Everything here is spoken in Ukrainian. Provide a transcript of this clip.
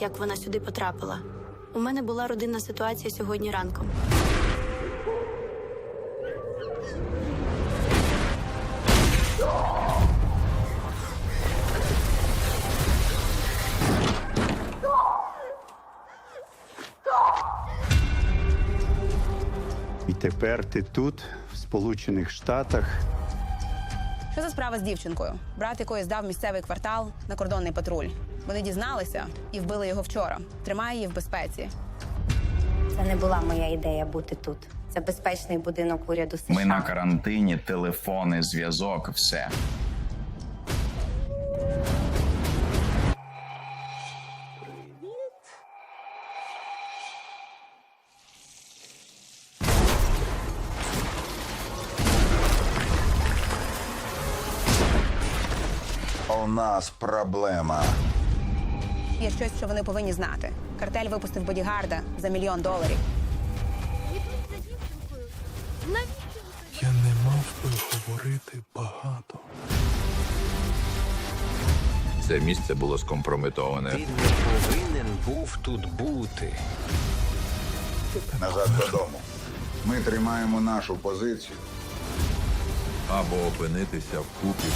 як вона сюди потрапила. У мене була родинна ситуація сьогодні ранком. І тепер ти тут, в Сполучених Штатах. Що за справа з дівчинкою? Брат якої здав місцевий квартал на кордонний патруль. Вони дізналися і вбили його вчора. Тримає її в безпеці. Це не була моя ідея бути тут. Це безпечний будинок уряду США. Ми на карантині, телефони, зв'язок, все. У нас проблема. Є щось, що вони повинні знати. Картель випустив бодігарда за мільйон доларів. Я не мав би говорити багато. Це місце було скомпрометоване. Він не повинен був тут бути. Назад додому. Ми тримаємо нашу позицію. Або опинитися в купі.